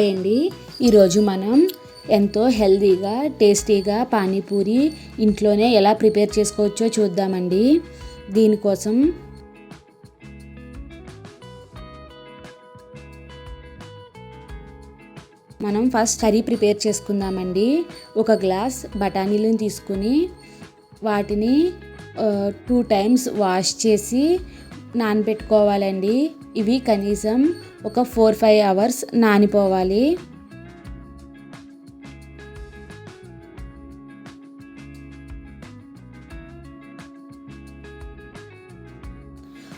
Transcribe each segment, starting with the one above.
Hi అండి. ఈరోజు మనం ఎంతో హెల్తీగా టేస్టీగా పానీపూరి ఇంట్లోనే ఎలా ప్రిపేర్ చేసుకోవచ్చో చూద్దామండి. దీనికోసం మనం ఫస్ట్ కర్రీ ప్రిపేర్ చేసుకుందామండి. ఒక గ్లాస్ బఠానీలను తీసుకుని వాటిని టూ టైమ్స్ వాష్ చేసి నానబెట్టుకోవాలండి. ఇవి కనీసం ఒక ఫోర్ ఫైవ్ అవర్స్ నానిపోవాలి.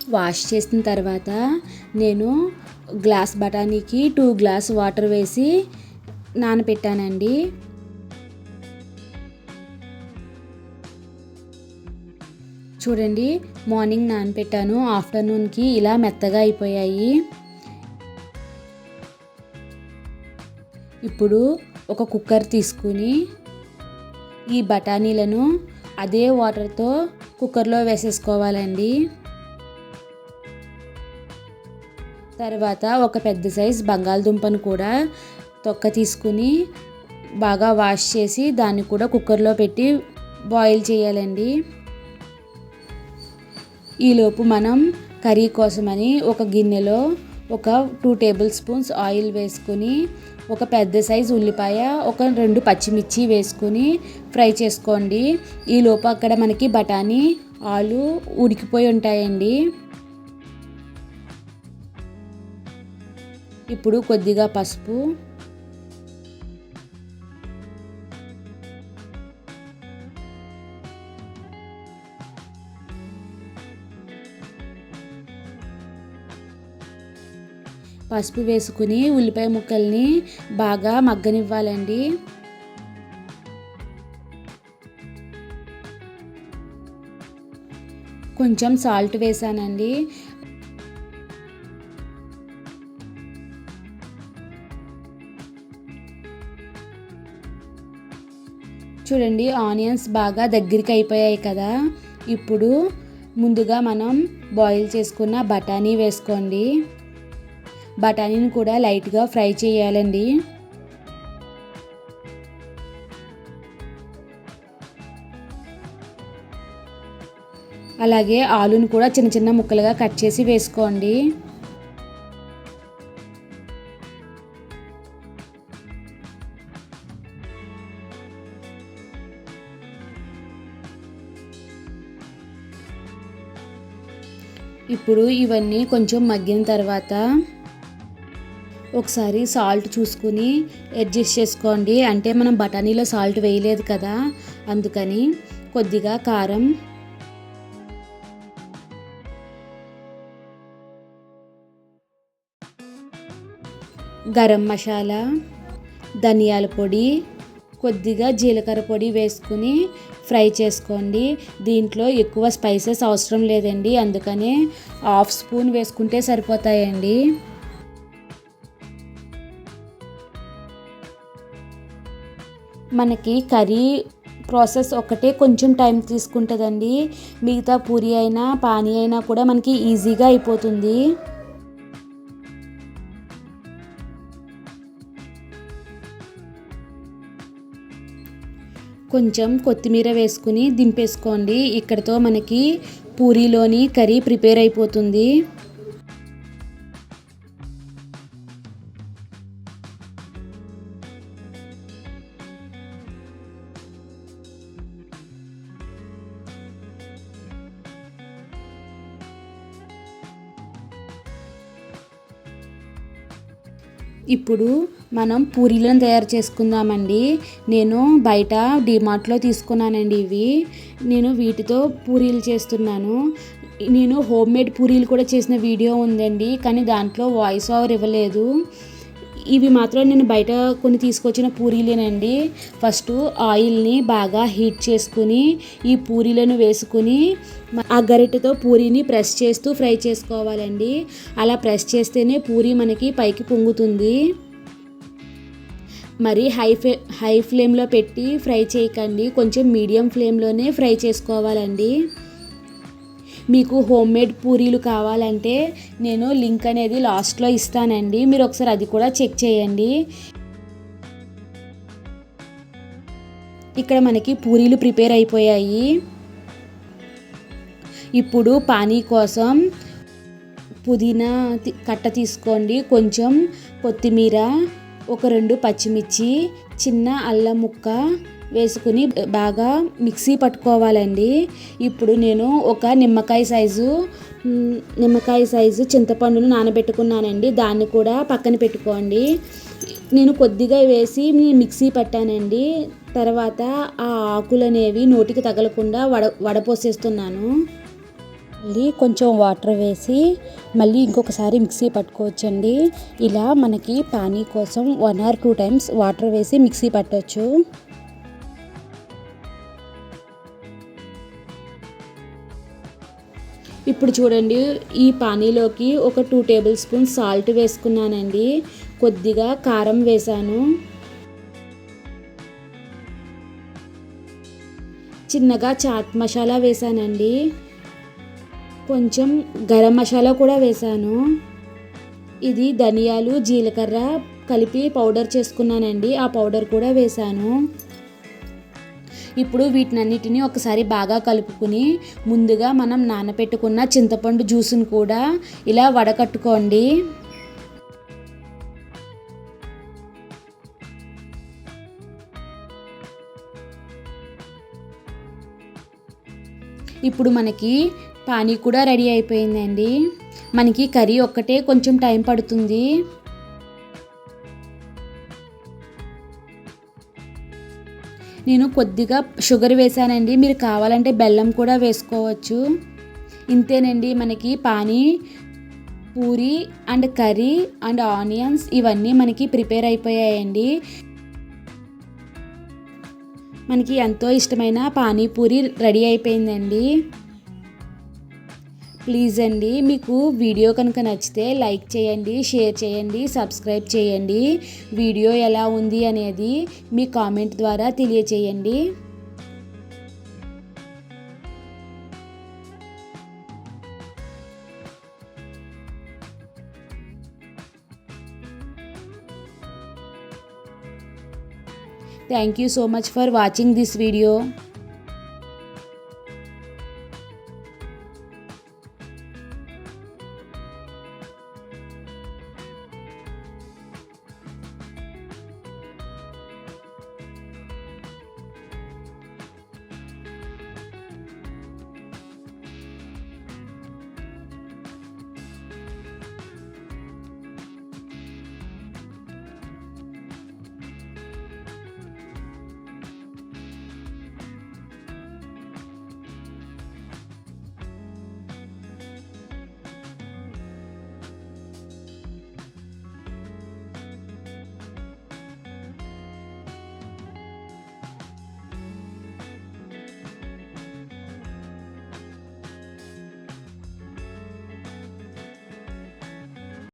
వాష్ చేసిన తర్వాత నేను గ్లాస్ బఠానీకి టూ గ్లాస్ వాటర్ వేసి నానబెట్టానండి. చూడండి మార్నింగ్ నానబెట్టాను ఆఫ్టర్నూన్కి ఇలా మెత్తగా అయిపోయాయి. ఇప్పుడు ఒక కుక్కర్ తీసుకుని ఈ బఠానీలను అదే వాటర్తో కుక్కర్లో వేసేసుకోవాలండి. తర్వాత ఒక పెద్ద సైజ్ బంగాళదుంపను కూడా తొక్క తీసుకుని బాగా వాష్ చేసి దాన్ని కూడా కుక్కర్లో పెట్టి బాయిల్ చేయాలండి. ఈలోపు మనం కర్రీ కోసమని ఒక గిన్నెలో ఒక టూ టేబుల్ స్పూన్స్ ఆయిల్ వేసుకుని ఒక పెద్ద సైజ్ ఉల్లిపాయ ఒక రెండు పచ్చిమిర్చి వేసుకుని ఫ్రై చేసుకోండి. ఈలోపు అక్కడ మనకి బఠానీ ఆలు ఉడికిపోయి ఉంటాయండి. ఇప్పుడు కొద్దిగా పసుపు పసుపు వేసుకుని ఉల్లిపాయ ముక్కల్ని బాగా మగ్గనివ్వాలండి. కొంచెం సాల్ట్ వేసానండి. చూడండి ఆనియన్స్ బాగా దగ్గరికి అయిపోయాయి కదా. ఇప్పుడు ముందుగా మనం బాయిల్ చేసుకున్న బఠానీ వేసుకోండి. బఠానీని కూడా లైట్గా ఫ్రై చేయాలండి. అలాగే ఆలుని కూడా చిన్న చిన్న ముక్కలుగా కట్ చేసి వేసుకోండి. ఇప్పుడు ఇవన్నీ కొంచెం మగ్గిన తర్వాత ఒకసారి సాల్ట్ చూసుకుని అడ్జస్ట్ చేసుకోండి. అంటే మనం బఠానీలో సాల్ట్ వేయలేదు కదా అందుకని కొద్దిగా కారం. గరం మసాలా ధనియాల పొడి కొద్దిగా జీలకర్ర పొడి వేసుకుని ఫ్రై చేసుకోండి. దీంట్లో ఎక్కువ స్పైసెస్ అవసరం లేదండి అందుకనే హాఫ్ స్పూన్ వేసుకుంటే సరిపోతాయండి. మనకి కర్రీ ప్రాసెస్ ఒకటే కొంచెం టైం తీసుకుంటుందండి. మిగతా పూరి అయినా పానీ అయినా కూడా మనకి ఈజీగా అయిపోతుంది. కొంచెం కొత్తిమీర వేసుకుని దింపేసుకోండి. ఇక్కడతో మనకి పూరీలోని కర్రీ ప్రిపేర్ అయిపోతుంది. ఇప్పుడు మనం పూరీలను తయారు చేసుకుందామండి. నేను బయట డిమార్ట్లో తీసుకున్నానండి ఇవి. నేను వీటితో పూరీలు చేస్తున్నాను. నేను హోమ్ మేడ్ పూరీలు కూడా చేసిన వీడియో ఉందండి కానీ దాంట్లో వాయిస్ ఓవర్ ఇవ్వలేదు. ఇవి మాత్రం నేను బయట కొన్ని తీసుకొచ్చిన పూరీలేనండి. ఫస్ట్ ఆయిల్ని బాగా హీట్ చేసుకుని ఈ పూరీలను వేసుకుని ఆ గరిటెతో పూరీని ప్రెస్ చేస్తూ ఫ్రై చేసుకోవాలండి. అలా ప్రెస్ చేస్తేనే పూరీ మనకి పైకి పొంగుతుంది. మరి హై ఫ్లే హై ఫ్లేమ్లో పెట్టి ఫ్రై చేయకండి. కొంచెం మీడియం ఫ్లేమ్లోనే ఫ్రై చేసుకోవాలండి. మీకు హోమ్ మేడ్ పూరీలు కావాలంటే నేను లింక్ అనేది లాస్ట్లో ఇస్తానండి. మీరు ఒకసారి అది కూడా చెక్ చేయండి. ఇక్కడ మనకి పూరీలు ప్రిపేర్ అయిపోయాయి. ఇప్పుడు పానీ కోసం పుదీనా కట్ట తీసుకోండి. కొంచెం కొత్తిమీర ఒక రెండు పచ్చిమిర్చి చిన్న అల్లం ముక్క వేసుకుని బాగా మిక్సీ పట్టుకోవాలండి. ఇప్పుడు నేను ఒక నిమ్మకాయ సైజు నిమ్మకాయ సైజు చింతపండును నానబెట్టుకున్నానండి. దాన్ని కూడా పక్కన పెట్టుకోండి. నేను కొద్దిగా వేసి మిక్సీ పట్టానండి. తర్వాత ఆ ఆకులు అనేవి నోటికి తగలకుండా వడ వడపోసేస్తున్నాను. మళ్ళీ కొంచెం వాటర్ వేసి మళ్ళీ ఇంకొకసారి మిక్సీ పట్టుకోవచ్చండి. ఇలా మనకి పానీ కోసం one or two times water వేసి మిక్సీ పట్టవచ్చు ఇప్పుడు చూడండి ఈ పానీలోకి ఒక టూ టేబుల్ స్పూన్ సాల్ట్ వేసుకున్నానండి. కొద్దిగా కారం వేసాను చిన్నగా చాట్ మసాలా వేసానండి కొంచెం గరం మసాలా కూడా వేసాను ఇది ధనియాలు జీలకర్ర కలిపి పౌడర్ చేసుకున్నానండి. ఆ పౌడర్ కూడా వేసాను ఇప్పుడు వీటినన్నిటిని ఒకసారి బాగా కలుపుకుని ముందుగా మనం నానబెట్టుకున్న చింతపండు జ్యూస్ని కూడా ఇలా వడకట్టుకోండి. ఇప్పుడు మనకి పానీ కూడా రెడీ అయిపోయిందండి. మనకి కర్రీ ఒక్కటే కొంచెం టైం పడుతుంది. నేను కొద్దిగా షుగర్ వేసానండి మీరు కావాలంటే బెల్లం కూడా వేసుకోవచ్చు. ఇంతేనండి మనకి pani puri and curry and onions ఇవన్నీ మనకి ప్రిపేర్ అయిపోయాయండి. మనకి ఎంతో ఇష్టమైన పానీపూరి రెడీ అయిపోయిందండి. ప్లీజ్ అండి మీకు వీడియో కనుక నచ్చితే లైక్ చేయండి షేర్ చేయండి సబ్స్క్రైబ్ చేయండి. వీడియో ఎలా ఉంది అనేది మీ కామెంట్ ద్వారా తెలియచేయండి. Thank you so much for watching this video